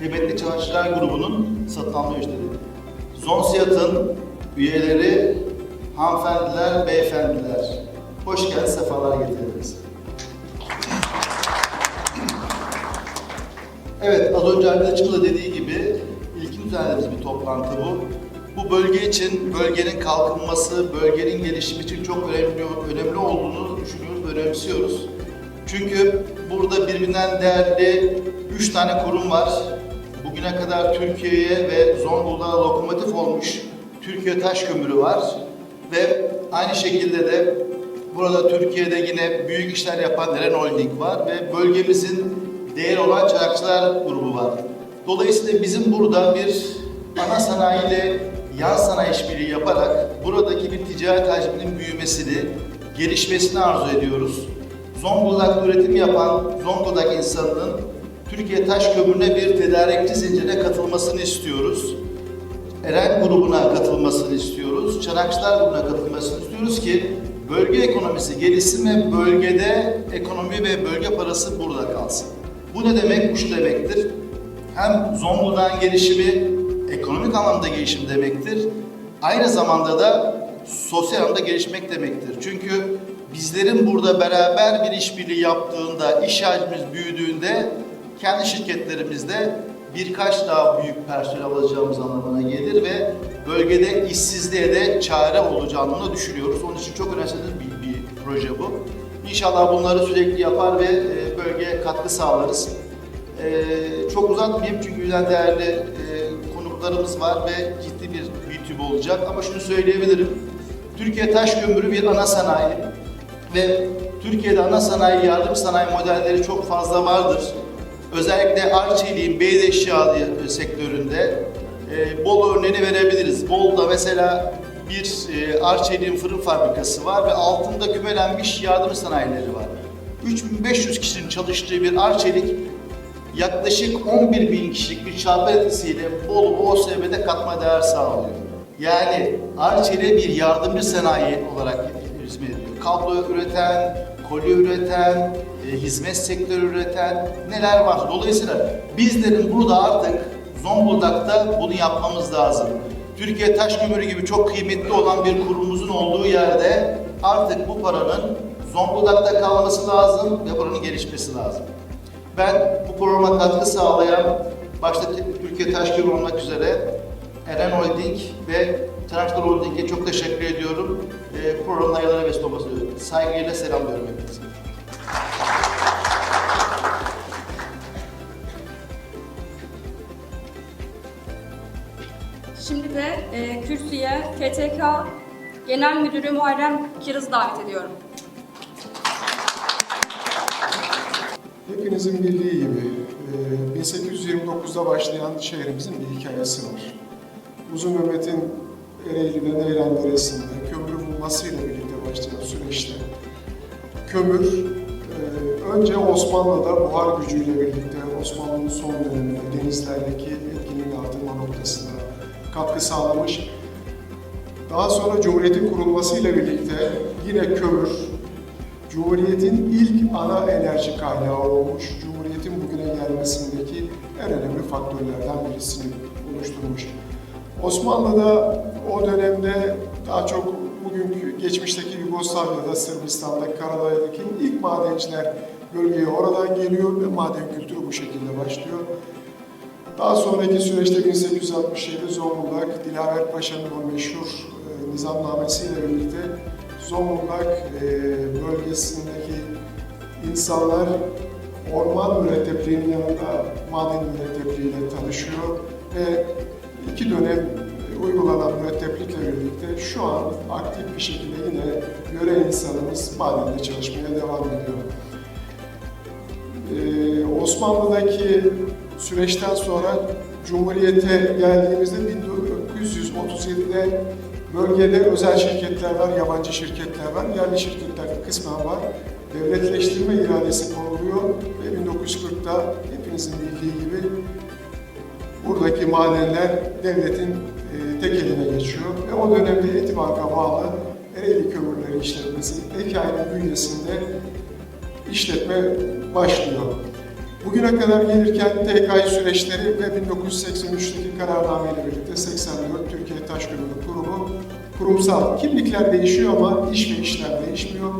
kıymetli Çalışanlar Grubu'nun satın alma yöneticileri, Zonsiyat'ın üyeleri, hanımefendiler, beyefendiler, hoş geldiniz, sefalar getirdiniz. Evet, az önce arkadaşımın da dediği gibi ilkin düzenlediğimiz bir toplantı bu. Bu bölge için, bölgenin kalkınması, bölgenin gelişimi için çok önemli, önemli olduğunu düşünüyoruz, önemsiyoruz. Çünkü burada birbirinden değerli üç tane kurum var. Bugüne kadar Türkiye'ye ve Zonguldak'a lokomotif olmuş Türkiye Taş Kömürü var. Ve aynı şekilde de burada Türkiye'de yine büyük işler yapan Eren Holding var ve bölgemizin değer olan Çarakçılar grubu var. Dolayısıyla bizim burada bir ana sanayi ile yan sanayi işbirliği yaparak buradaki bir ticaret hacminin büyümesini, gelişmesini arzu ediyoruz. Zonguldak'ta üretim yapan Zonguldak insanının Türkiye Taş Kömürü'ne bir tedarikçi zincirine katılmasını istiyoruz. Eren grubuna katılmasını istiyoruz. Çanakçılar grubuna katılmasını istiyoruz ki bölge ekonomisi gelişsin ve bölgede ekonomi ve bölge parası burada kalsın. Bu ne demek? Bu şu demektir. Hem Zonguldak'ın gelişimi ekonomik anlamda gelişim demektir. Aynı zamanda da sosyal anlamda gelişmek demektir. Çünkü bizlerin burada beraber bir işbirliği yaptığında, iş hacmimiz büyüdüğünde kendi şirketlerimizde birkaç daha büyük personel alacağımız anlamına gelir ve bölgede işsizliğe de çare olacağı anlamına düşünüyoruz. Onun için çok önemli bir, bir proje bu. İnşallah bunları sürekli yapar ve e, bölgeye katkı sağlarız. E, çok uzatmayayım çünkü yüzden değerli e, konuklarımız var ve ciddi bir YouTube olacak. Ama şunu söyleyebilirim. Türkiye Taş Kömürü bir ana sanayi ve Türkiye'de ana sanayi, yardım sanayi modelleri çok fazla vardır. Özellikle Arçelik'in beyaz eşya sektöründe e, bol örneğini verebiliriz. Bol'da mesela bir e, Arçelik'in fırın fabrikası var ve altında kümelenmiş yardım sanayileri var. 3500 kişinin çalıştığı bir Arçelik yaklaşık 11 bin kişilik bir çarpı etkisiyle Bolu OSB'de katma değer sağlıyor. Yani Arçelik'e bir yardımcı sanayi olarak hizmet ediyor. Kablo üreten, kolye üreten, e, hizmet sektörü üreten neler var. Dolayısıyla bizlerin burada artık Zonguldak'ta bunu yapmamız lazım. Türkiye Taş Kömürü gibi çok kıymetli olan bir kurumumuzun olduğu yerde artık bu paranın Zonguldak'ta kalması lazım ve buranın gelişmesi lazım. Ben bu programa katkı sağlayan, başta Türkiye Taş Kömürü olmak üzere Eren Holding ve Transport Holding'e çok teşekkür ediyorum. E, programın hayırlara vesile olmasını diliyorum. Saygıyla selamlıyorum hepinizi. Şimdi de e, kürsüye KTK Genel Müdürü Muharrem Kiraz davet ediyorum. Hepinizin bildiği gibi e, 1829'da başlayan şehrimizin bir hikayesi var. Uzun Mehmet'in Ereğli'den Eylem Bulmasıyla birlikte başlayan süreçte kömür e, önce Osmanlı'da buhar gücüyle birlikte Osmanlı'nın son döneminde denizlerdeki etkinliğini artırma noktasında katkı sağlamış. Daha sonra Cumhuriyet'in kurulmasıyla birlikte yine kömür, Cumhuriyet'in ilk ana enerji kaynağı olmuş, Cumhuriyet'in bugüne gelmesindeki en önemli faktörlerden birisini oluşturmuş. Osmanlı'da o dönemde daha çok bugünkü geçmişteki Yugoslavya'da, Sırbistan'da, Karadağ'daki ilk madenciler bölgeye oradan geliyor ve maden kültürü bu şekilde başlıyor. Daha sonraki süreçte 1867 Zonguldak, Dilaver Paşa'nın o meşhur e, nizamnamesiyle birlikte Zonguldak e, bölgesindeki insanlar orman mürettepliğinin yanında maden mürettepliğiyle tanışıyor ve iki dönem uygulanan müretteplikle birlikte şu an aktif bir şekilde yine gören insanımız madende çalışmaya devam ediyor. Ee, Osmanlı'daki süreçten sonra Cumhuriyet'e geldiğimizde 1937'de bölgede özel şirketler var, yabancı şirketler var, yerli şirketler kısmen var. Devletleştirme iradesi konuluyor ve 1940'ta hepinizin bildiği gibi buradaki madenler devletin tek eline geçiyor ve o dönemde Etibank'a bağlı Ereğli Kömürleri İşletmesi EKA'nın bünyesinde işletme başlıyor. Bugüne kadar gelirken TKI süreçleri ve 1983'teki kararnameyle birlikte 84 Türkiye Taş Kömürü Kurumu kurumsal kimlikler değişiyor ama iş ve işler değişmiyor.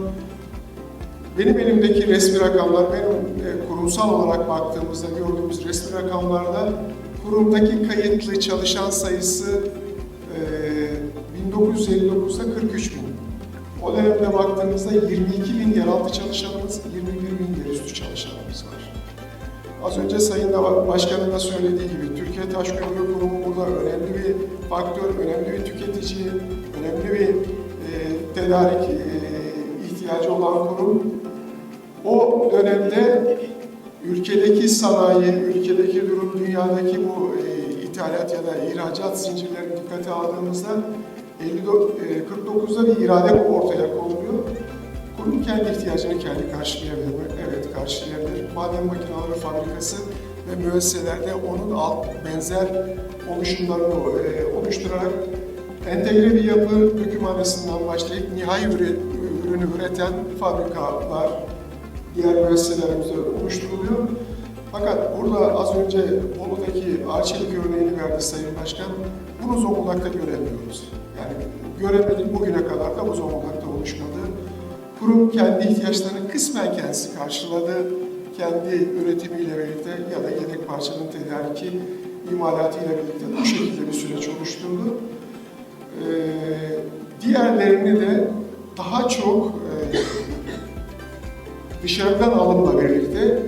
Benim elimdeki resmi rakamlar, benim e, kurumsal olarak baktığımızda gördüğümüz resmi rakamlarda kurumdaki kayıtlı çalışan sayısı 1959'da 43 bin. O dönemde baktığımızda 22 bin yeraltı çalışanımız, 21 bin yerüstü çalışanımız var. Az önce Sayın Başkan'ın da söylediği gibi Türkiye Taş Kömürü Kurumu burada önemli bir faktör, önemli bir tüketici, önemli bir e, tedarik e, ihtiyacı olan kurum. O dönemde ülkedeki sanayi, ülkedeki durum, dünyadaki bu e, ithalat ya da ihracat zincirlerini dikkate aldığımızda 54, e, 49'da bir irade ortaya konuluyor. Kurum kendi ihtiyacını kendi karşılayabilir mi? Evet karşılayabilir. Maden makineleri fabrikası ve müesseselerde onun alt benzer oluşumlarını e, oluşturarak entegre bir yapı dökümhanesinden başlayıp nihai ürünü üreten fabrikalar, diğer müesseselerimizde oluşturuluyor. Fakat burada az önce Bolu'daki Arçelik örneğini verdi Sayın Başkan. Bunu Zonguldak'ta göremiyoruz. Yani göremedik bugüne kadar da bu Zonguldak'ta oluşmadı. Kurum kendi ihtiyaçlarını kısmen kendisi karşıladı. Kendi üretimiyle birlikte ya da yedek parçanın tedariki imalatıyla birlikte bu şekilde bir süreç oluşturdu. Ee, diğerlerini de daha çok e, dışarıdan alımla birlikte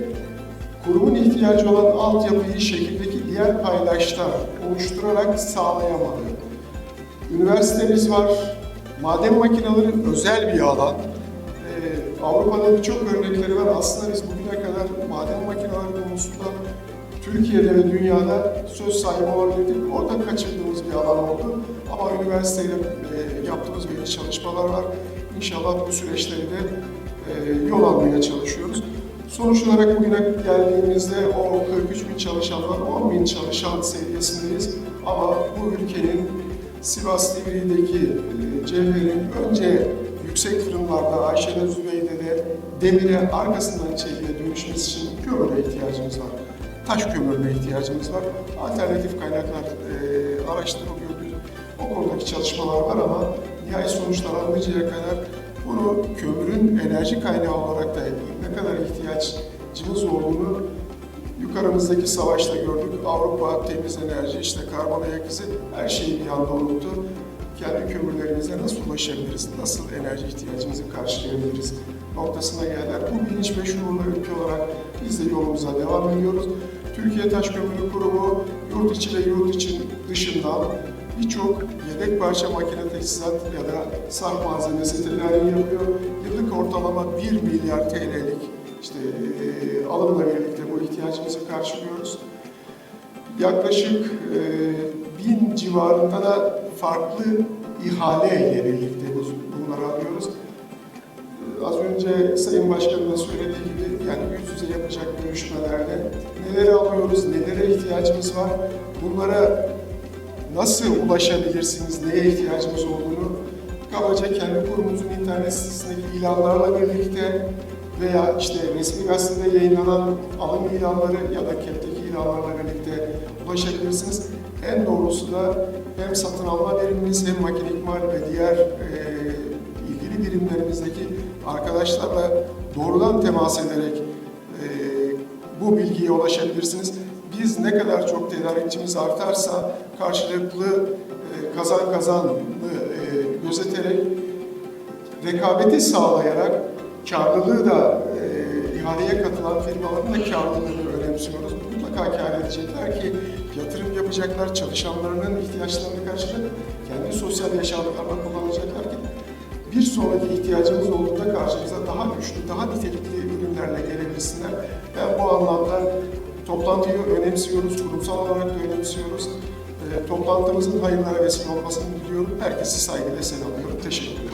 kurumun ihtiyacı olan altyapıyı şekildeki diğer paydaşlar oluşturarak sağlayamadı. Üniversitemiz var, maden makineleri özel bir alan. Ee, Avrupa'da birçok örnekleri var. Aslında biz bugüne kadar maden makineleri konusunda Türkiye'de ve dünyada söz sahibi olabildik. Orada kaçırdığımız bir alan oldu. Ama üniversiteyle e, yaptığımız belli çalışmalar var. İnşallah bu süreçleri de e, yol almaya çalışıyoruz. Sonuç olarak bugüne geldiğimizde o 43 bin çalışandan 10 bin çalışan seviyesindeyiz. Ama bu ülkenin Sivas Divriği'deki e, cevherin önce yüksek fırınlarda, Ayşe'de Zübeyde'de demire arkasından çeliğe dönüşmesi için kömüre ihtiyacımız var. Taş kömürüne ihtiyacımız var. Alternatif kaynaklar e, araştırılıyor. O konudaki çalışmalar var ama nihai sonuçlar alıncaya kadar bunu kömürün enerji kaynağı olarak da ne kadar ihtiyacımız olduğunu yukarımızdaki savaşta gördük. Avrupa temiz enerji, işte karbon ayak izi her şeyi bir anda unuttu. Kendi kömürlerimize nasıl ulaşabiliriz, nasıl enerji ihtiyacımızı karşılayabiliriz noktasına geldiler. Bu bilinç ve şuurlu ülke olarak biz de yolumuza devam ediyoruz. Türkiye Taş Kömürü Kurumu yurt içi ve yurt için dışından birçok yedek parça makine teçhizat ya da sarf malzemesi tedariği yapıyor. Yıllık ortalama 1 milyar TL'lik işte e, alımla birlikte bu ihtiyacımızı karşılıyoruz. Yaklaşık e, bin civarında da farklı ihale ile birlikte bu- bunları alıyoruz. Az önce Sayın Başkan'ın da söylediği gibi yani yüz yüze yapacak görüşmelerde neleri alıyoruz, nelere ihtiyacımız var, bunlara nasıl ulaşabilirsiniz, neye ihtiyacımız olduğunu kabaca kendi kurumumuzun internet sitesindeki ilanlarla birlikte veya işte resmi gazetede yayınlanan alım ilanları ya da kepteki ilanlarla birlikte ulaşabilirsiniz. En doğrusu da hem satın alma birimimiz hem makine ikmal ve diğer e, ilgili birimlerimizdeki arkadaşlarla doğrudan temas ederek e, bu bilgiye ulaşabilirsiniz. Biz ne kadar çok tedarikçimiz artarsa karşılıklı e, kazan kazanlı e, gözeterek rekabeti sağlayarak karlılığı da e, ihaleye katılan firmaların da karlılığını önemsiyoruz. Mutlaka kar edecekler ki yatırım yapacaklar, çalışanlarının ihtiyaçlarını karşılayıp kendi sosyal yaşamlarına kullanacaklar ki bir sonraki ihtiyacımız olduğunda karşımıza daha güçlü, daha nitelikli ürünlerle gelebilsinler. Ben bu anlamda toplantıyı önemsiyoruz, kurumsal olarak da önemsiyoruz. E, toplantımızın hayırlara vesile olmasını diliyorum. Herkesi saygıyla selamlıyorum. Teşekkür ederim.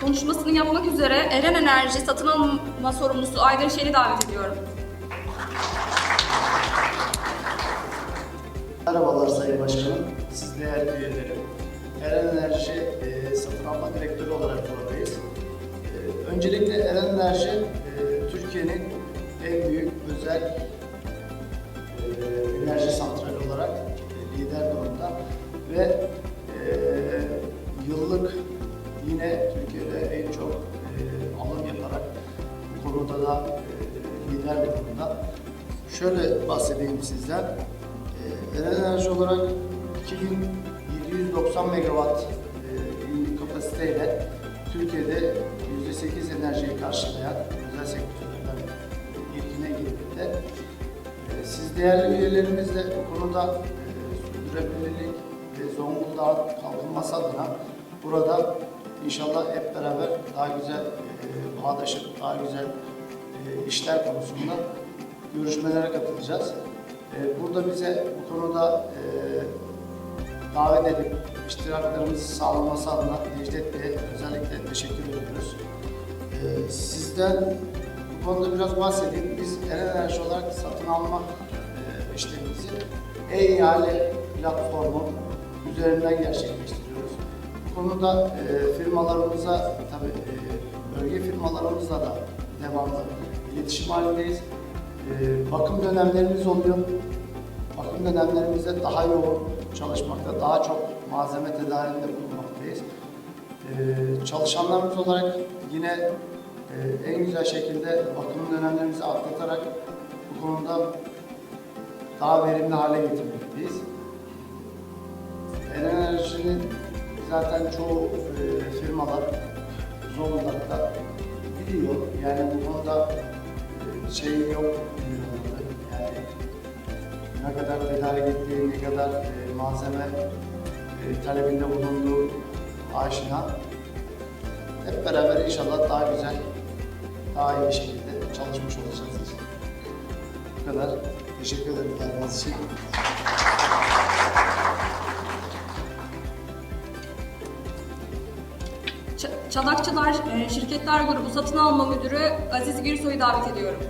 Konuşmasını yapmak üzere Eren Enerji satın alma sorumlusu Aydın Şen'i davet ediyorum. Merhabalar Sayın Başkanım, siz değerli üyelerim. Eren Enerji e, satın alma direktörü olarak öncelikle Eren Enerji, e, Türkiye'nin en büyük özel e, enerji santrali olarak e, lider durumda ve yıllık yine Türkiye'de en çok alım yaparak bu konuda da lider konuda. Şöyle bahsedeyim sizden. Eren Enerji olarak 2790 megawatt e, kapasiteyle Türkiye'de %8 enerjiyi karşılayan özel sektörlerden ilkine girmekte. Ee, Siz değerli üyelerimizle bu konuda e, sürdürülebilirlik ve Zonguldak'ın kalkınması adına burada inşallah hep beraber daha güzel e, bağdaşıp daha güzel e, işler konusunda görüşmelere katılacağız. E, Burada bize bu konuda e, davet edip iştiraklarımızı sağlaması adına Necdet Bey'e özellikle teşekkür ediyoruz. E, Sizden bu konuda biraz bahsedeyim. Biz Eren Enerji olarak satın alma e, işlemimizi e-ihale platformu üzerinden gerçekleştiriyoruz. Bu konuda e, firmalarımıza, tabii e, bölge firmalarımızla da devamlı iletişim halindeyiz. Ee, bakım dönemlerimiz oluyor. Bakım dönemlerimizde daha yoğun çalışmakta, daha çok malzeme tedarinde bulunmaktayız. Ee, çalışanlarımız olarak yine e, en güzel şekilde bakım dönemlerimizi atlatarak bu konuda daha verimli hale getirmekteyiz. Enerji'nin zaten çoğu e, firmalar Zonguldak'ta biliyor. Yani bu konuda e, şey yok. Yani ne kadar tedarik ettiği, ne kadar e, malzeme e, talebinde bulunduğu aşina. Hep beraber inşallah daha güzel, daha iyi bir şekilde çalışmış olacağız. Bu kadar. Teşekkür ederim geldiğiniz için. Çanakçılar e, Şirketler Grubu Satın Alma Müdürü Aziz Gürsoy'u davet ediyorum.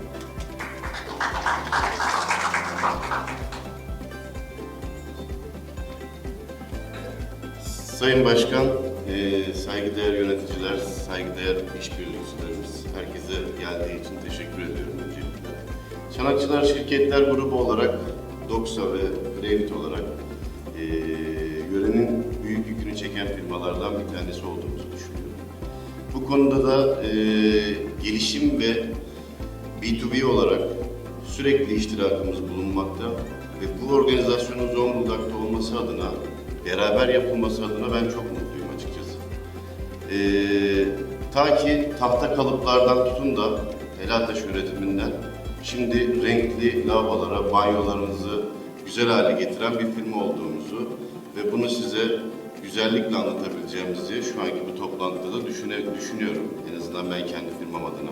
Sayın Başkan, eee, saygıdeğer yöneticiler, saygıdeğer işbirlikçilerimiz, herkese geldiği için teşekkür ediyorum öncelikle. Çanakçılar Şirketler Grubu olarak, DOKSA ve Revit olarak eee yörenin büyük yükünü çeken firmalardan bir tanesi olduğumuzu düşünüyorum. Bu konuda da eee, gelişim ve B2B olarak sürekli iştirakımız bulunmakta ve bu organizasyonun Zonguldak'ta olması adına, beraber yapılması adına ben çok. Ee, ta ki tahta kalıplardan tutun da helal üretiminden şimdi renkli lavabolara, banyolarınızı güzel hale getiren bir firma olduğumuzu ve bunu size güzellikle anlatabileceğimizi şu anki bu toplantıda da düşüne, düşünüyorum. En azından ben kendi firmam adına.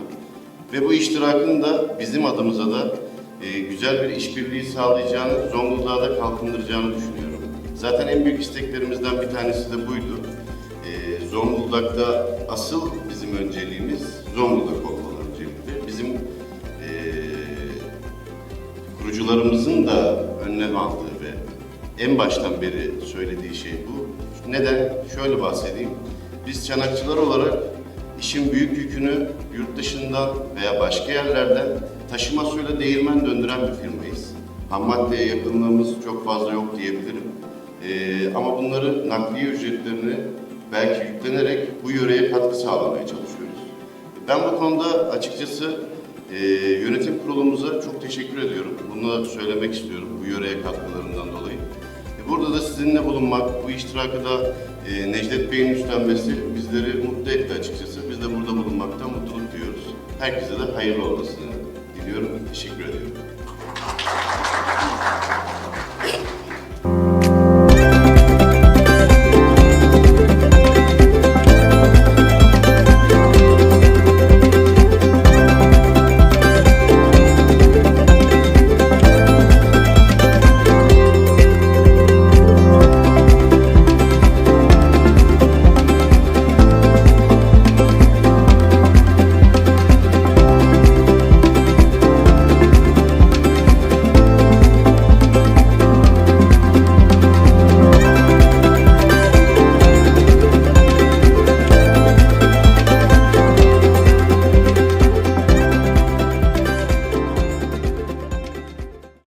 Ve bu iştirakın da bizim adımıza da e, güzel bir işbirliği sağlayacağını, Zonguldak'ı da kalkındıracağını düşünüyorum. Zaten en büyük isteklerimizden bir tanesi de buydu. Zonguldak'ta asıl bizim önceliğimiz Zonguldak olmalı öncelikle. Bizim e, kurucularımızın da önlem aldığı ve en baştan beri söylediği şey bu. Neden? Şöyle bahsedeyim. Biz çanakçılar olarak işin büyük yükünü yurt dışından veya başka yerlerden taşıma suyla değirmen döndüren bir firmayız. Ham yakınlığımız çok fazla yok diyebilirim. Ee, ama bunları nakliye ücretlerini belki yüklenerek bu yöreye katkı sağlamaya çalışıyoruz. Ben bu konuda açıkçası e, yönetim kurulumuza çok teşekkür ediyorum. Bunu söylemek istiyorum bu yöreye katkılarından dolayı. E, Burada da sizinle bulunmak, bu iştirakı da e, Necdet Bey'in üstlenmesi bizleri mutlu etti açıkçası. Biz de burada bulunmaktan mutluluk duyuyoruz. Herkese de hayırlı olmasını diliyorum. Teşekkür ediyorum.